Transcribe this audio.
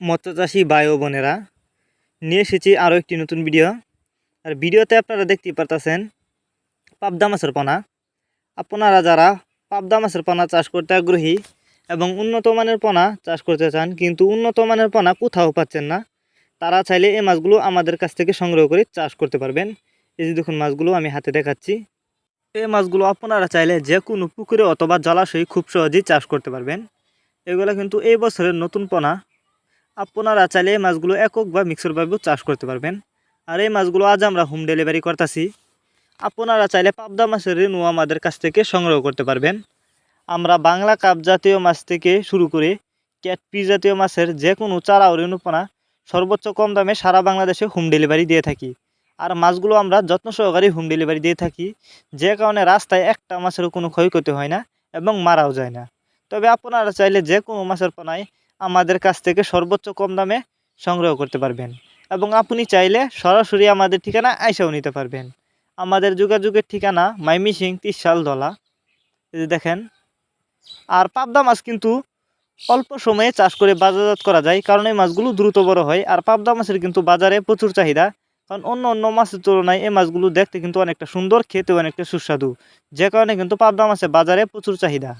মৎস্যচাষী ভাই ও বোনেরা, নিয়ে এসেছি আরও একটি নতুন ভিডিও। আর ভিডিওতে আপনারা দেখতেই পারতেছেন, পাবদা মাছের পোনা। আপনারা যারা পাবদা মাছের পোনা চাষ করতে আগ্রহী এবং উন্নত মানের পোনা চাষ করতে চান, কিন্তু উন্নত মানের পোনা কোথাও পাচ্ছেন না, তারা চাইলে এই মাছগুলো আমাদের কাছ থেকে সংগ্রহ করে চাষ করতে পারবেন। এই যে দেখুন মাছগুলো আমি হাতে দেখাচ্ছি। এই মাছগুলো আপনারা চাইলে যে কোনো পুকুরে অথবা জলাশয়ে খুব সহজেই চাষ করতে পারবেন। এগুলো কিন্তু এই বছরের নতুন পোনা। আপনারা চাইলে এই মাছগুলো একক বা মিক্সরভাবেও চাষ করতে পারবেন। আর এই মাছগুলো আজ আমরা হোম ডেলিভারি করতেছি। আপনারা চাইলে পাবদা মাছের রেণু আমাদের কাছ থেকে সংগ্রহ করতে পারবেন। আমরা বাংলা কাপ জাতীয় মাছ থেকে শুরু করে ক্যাটপি জাতীয় মাছের যে কোনো চারা ও রেণুপোনা সর্বোচ্চ কম দামে সারা বাংলাদেশে হোম ডেলিভারি দিয়ে থাকি। আর মাছগুলো আমরা যত্ন সহকারে হোম ডেলিভারি দিয়ে থাকি, যে কারণে রাস্তায় একটা মাছেরও কোনো ক্ষয়ক্ষতি হয় না এবং মারাও যায় না। তবে আপনারা চাইলে যে কোনো মাছের পোনায় আমাদের কাছ থেকে সর্বোচ্চ কম দামে সংগ্রহ করতে পারবেন। এবং আপনি চাইলে সরাসরি আমাদের ঠিকানা আইসাও নিতে পারবেন। আমাদের যোগাযোগের ঠিকানা মাইমিসিং তিরশাল দলা। এই দেখেন, আর পাবদা মাছ কিন্তু অল্প সময়ে চাষ করে বাজারজাত করা যায়, কারণ এই মাছগুলো দ্রুত বড় হয়। আর পাবদা মাছের কিন্তু বাজারে প্রচুর চাহিদা, কারণ অন্য অন্য মাছের তুলনায় এই মাছগুলো দেখতে কিন্তু অনেকটা সুন্দর খেতে অনেকটা সুস্বাদু। যে কারণে কিন্তু পাবদা মাছের বাজারে প্রচুর চাহিদা।